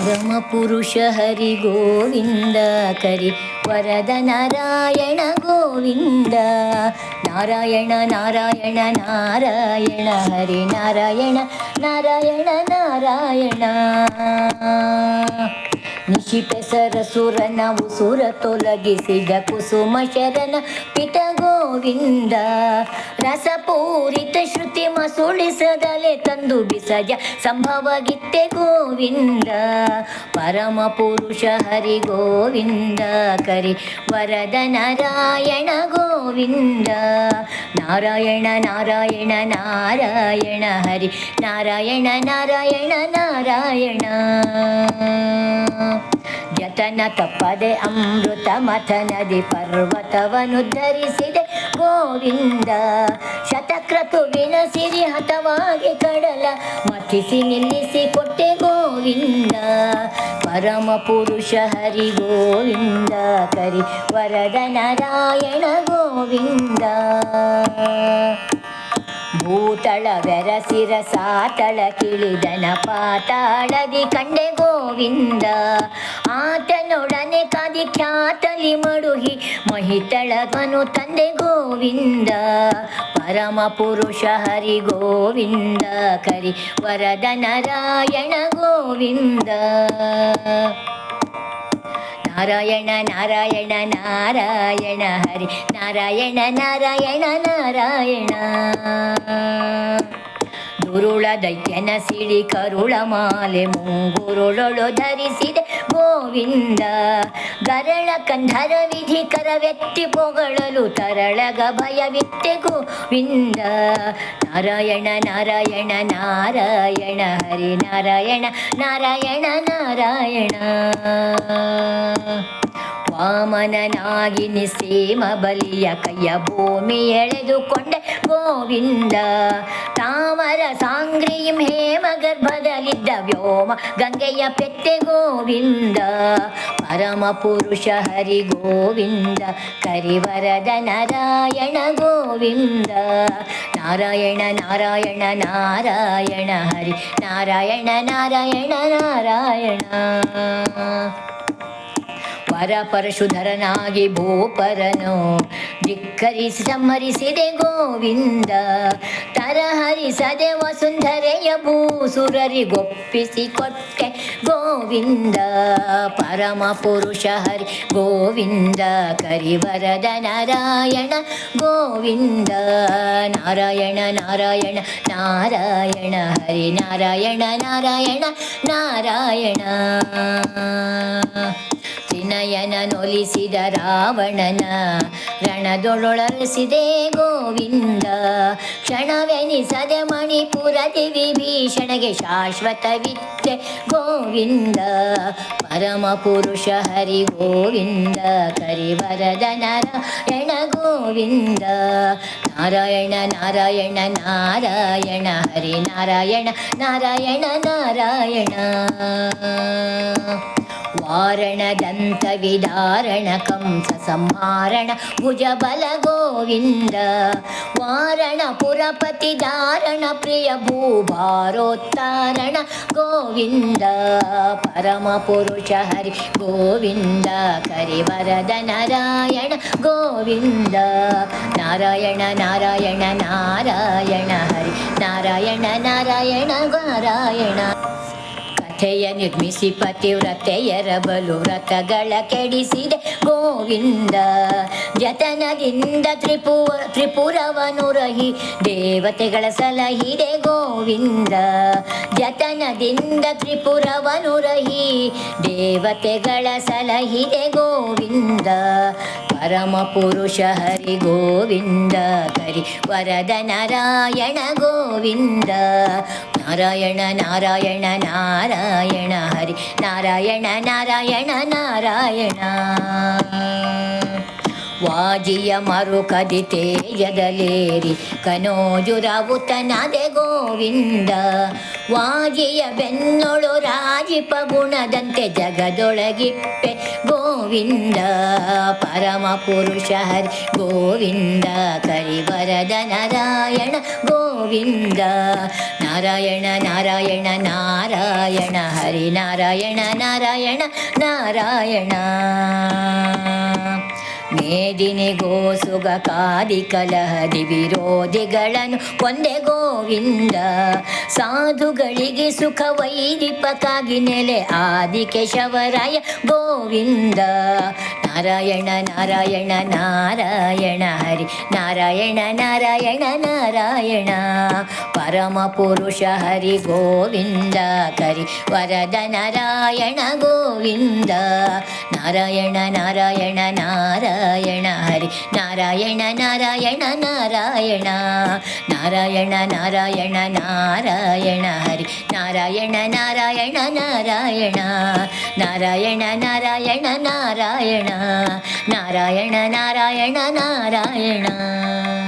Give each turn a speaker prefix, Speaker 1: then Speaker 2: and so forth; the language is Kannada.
Speaker 1: ಪರಮ ಪುರುಷ ಹರಿ ಗೋವಿಂದ ಕರಿ ವರದ ನಾರಾಯಣ ಗೋವಿಂದ ನಾರಾಯಣ ನಾರಾಯಣ ನಾರಾಯಣ ಹರಿ ನಾರಾಯಣ ನಾರಾಯಣ ನಾರಾಯಣ ನಿಶಿಪೆಸರ ಸುರನ ಉಸುರ ತೊಲಗಿಸಿದ ಕುಸುಮ ಶರಣ ಪಿತ ಗೋವಿಂದ ರಸಪೂರಿತ ಶ್ರುತಿ ಮಸುಳಿಸದಲೆ ತಂದು ಬಿಸಜ ಸಂಭವ ಗಿತ್ತೆ ಗೋವಿಂದ. ಪರಮ ಪುರುಷ ಹರಿ ಗೋವಿಂದ ಕರಿ ವರದ ನಾರಾಯಣ ಗೋವಿಂದ. ನಾರಾಯಣ ನಾರಾಯಣ ನಾರಾಯಣ, ಹರಿ ನಾರಾಯಣ ನಾರಾಯಣ ನಾರಾಯಣ. ಜತನ ತಪ್ಪದೆ ಅಮೃತ ಮಥನದಿ ಪರ್ವತವನ್ನು ಧರಿಸಿದೆ. ಗೋವಿಂದ ಶತಕ್ರತು ಸಿರಿ ಹತವಾಗಿ ಕಡಲ ಮಥಿಸಿ ನಿಲ್ಲಿಸಿ ಕೊಟ್ಟೆ ಗೋವಿಂದ. ಪರಮ ಪುರುಷ ಹರಿ ಗೋವಿಂದ, ಕರಿ ವರದ ನಾರಾಯಣ ಗೋವಿಂದ. ಭೂತಳ ಸಾತಳ ಕಿಳಿದನ ಪಾತಾಳದಿ ಕಂಡೆ ಗೋವಿಂದ. ಆತನೊಡನೆ ಕಾದಿ ಖ್ಯಾತಲಿ ಮಡುಹಿ ಮಹಿತಳಗನು ತಂದೆ ಗೋವಿಂದ. ಪರಮ ಪುರುಷ ಹರಿ ಗೋವಿಂದ ಕರಿ ವರದ ನಾರಾಯಣ ಗೋವಿಂದ. ನಾರಾಯಣ ನಾರಾಯಣ ನಾರಾಯಣ, ಹರಿ. ನಾರಾಯಣ ನಾರಾಯಣ ನಾರಾಯಣ. ದುರುಳ ದೈತ್ಯನ ಸಿಡಿ ಕರುಳ ಮಾಲೆ ಮುಂಗುರುಳೊಳು ಧರಿಸಿದೆ ಗೋವಿಂದ. ಗರಳ ಕಂಧರ ವಿಧಿ ಕರ ವ್ಯಕ್ತಿ ಪೊಗಳಲು ತರಳಗ ಭಯವಿತ್ತೆ ಗೋವಿಂದ. ನಾರಾಯಣ ನಾರಾಯಣ ನಾರಾಯಣ, ಹರಿ. ನಾರಾಯಣ ನಾರಾಯಣ ನಾರಾಯಣ. ವಾಮನನಾಗಿ ನಿಸೇಮ ಬಲಿಯ ಕೈಯ ಭೂಮಿ ಎಳೆದುಕೊಂಡೆ ಗೋವಿಂದ ತಾಮರ ಸಾಂಗ್ರಿಯಂ ಹೇಮ ಗರ್ಭದಲ್ಲಿದ್ದ ವ್ಯೋಮ ಗಂಗೆಯ ಪೆತ್ತೆ ಗೋವಿಂದ ಪರಮ ಪುರುಷ ಹರಿ ಗೋವಿಂದ ಕರಿವರದ ನಾರಾಯಣ ಗೋವಿಂದ ನಾರಾಯಣ ನಾರಾಯಣ ನಾರಾಯಣ ಹರಿ ನಾರಾಯಣ ನಾರಾಯಣ ನಾರಾಯಣ ವರ ಪರಶುಧರನಾಗಿ ಭೂಪರನು ಧಿಕ್ಕರಿಸಿ ಸಂಹರಿಸಿದೆ ಗೋವಿಂದ, ತರಹರಿಸದೆ ವಸುಂಧರೆಯ ಭೂಸುರರಿಗೊಪ್ಪಿಸಿ ಕೊಟ್ಟೆ ಗೋವಿಂದ, ಪರಮ ಪುರುಷ ಹರಿ ಗೋವಿಂದ, ಕರಿವರದ ನಾರಾಯಣ ಗೋವಿಂದ, ನಾರಾಯಣ ನಾರಾಯಣ ನಾರಾಯಣ, ಹರಿ ನಾರಾಯಣ ನಾರಾಯಣ ನಾರಾಯಣ. ತ್ರಿನಯನ ನೊಲಿಸಿದ ರಾವಣನ, ರಣದೊಳೊಳಸಿದೆ ಗೋವಿಂದ. ಕ್ಷಣವೆನಿಸದೆ ಮಣಿಪುರದಿ ವಿಭೀಷಣಗೆ ಶಾಶ್ವತವಿತ್ತೆ ಗೋವಿಂದ. ಪರಮ ಪುರುಷ ಹರಿ ಗೋವಿಂದ, ಕರಿವರದ ನಾರಾಯಣ ಗೋವಿಂದ. ನಾರಾಯಣ ನಾರಾಯಣ ನಾರಾಯಣ, ಹರಿ ನಾರಾಯಣ ನಾರಾಯಣ ನಾರಾಯಣ. ವಾರಣದಂತ ವಿದಾರಣ ಕಂಸ ಸಂಹಾರಣ ಭುಜಬಲ ಗೋವಿಂದ ವಾರಣ ಪುರಪತಿ ಧಾರಣ ಪ್ರಿಯ ಭೂಭಾರೋತ್ತಾರಣ ಗೋವಿಂದ ಪರಮ ಪುರುಷ ಹರಿ ಗೋವಿಂದ ಕರಿವರದ ನಾರಾಯಣ ಗೋವಿಂದ ಕಥೆಯ ನಿರ್ಮಿಸಿ ಪತಿವ್ರತೆಯರ ಬಲು ವ್ರತಗಳ ಕೆಡಿಸಿದೆ. ಗೋವಿಂದ ಜತನದಿಂದ ತ್ರಿಪುರ ತ್ರಿಪುರವನು ರಹಿ ದೇವತೆಗಳ ಸಲಹಿದೆ. ಗೋವಿಂದ ಜತನದಿಂದ ತ್ರಿಪುರವನು ರಹಿ ದೇವತೆಗಳ ಸಲಹಿದೆ. ಗೋವಿಂದ ಪರಮ ಪುರುಷ ಹರಿ ಗೋವಿಂದ ಕರಿ ವರದ ನಾರಾಯಣ ಗೋವಿಂದ ನಾರಾಯಣ ನಾರಾಯಣ ನಾರಾಯಣ, ಹರಿ. ನಾರಾಯಣ ನಾರಾಯಣ ನಾರಾಯಣ. ವಾಜಿಯ ಮರುಕದಿ ತೇಜದಲೇರಿ ಕನೋಜುರವುತನದೆ ಗೋವಿಂದ. ವಾಜಿಯ ಬೆನ್ನೊಳು ರಾಜಿಪ ಗುಣದಂತೆ ಜಗದೊಳಗಿಪ್ಪೆ ಗೋವಿಂದ. ಪರಮ ಪುರುಷ ಹರಿ ಗೋವಿಂದ. ಕರಿವರದ ನಾರಾಯಣ ಗೋ ಗೋವಿಂದ. ನಾರಾಯಣ ನಾರಾಯಣ ನಾರಾಯಣ. ಹರಿ ನಾರಾಯಣ ನಾರಾಯಣ ನಾರಾಯಣ. ಮೇದಿನಿಗೋ ಸುಗ ಕಾದಿ ಕಲಹದಿ ವಿರೋಧಿಗಳನ್ನು ಒಂದೇ ಗೋವಿಂದ. ಸಾಧುಗಳಿಗೆ ಸುಖ ವೈರಿಪಕ್ಕಾಗಿ ನೆಲೆ. ಆದಿ ಕೇಶವರಾಯ ಗೋವಿಂದ. ನಾರಾಯಣ ನಾರಾಯಣ ನಾರಾಯಣ ಹರಿ. ನಾರಾಯಣ ನಾರಾಯಣ ನಾರಾಯಣ. ಪರಮ ಪುರುಷ ಹರಿ ಗೋವಿಂದ ಕರಿ. ವರದ ನಾರಾಯಣ ಗೋವಿಂದ. ನಾರಾಯಣ ನಾರಾಯಣ ನಾರಾಯಣ ಹರಿ. ನಾರಾಯಣ ನಾರಾಯಣ ನಾರಾಯಣ. ನಾರಾಯಣ ನಾರಾಯಣ ನಾರಾಯಣ ಹರಿ. ஹரி நாராயண நாராயண நாராயணா. நாராயண நாராயண நாராயணா. நாராயண நாராயண நாராயணா.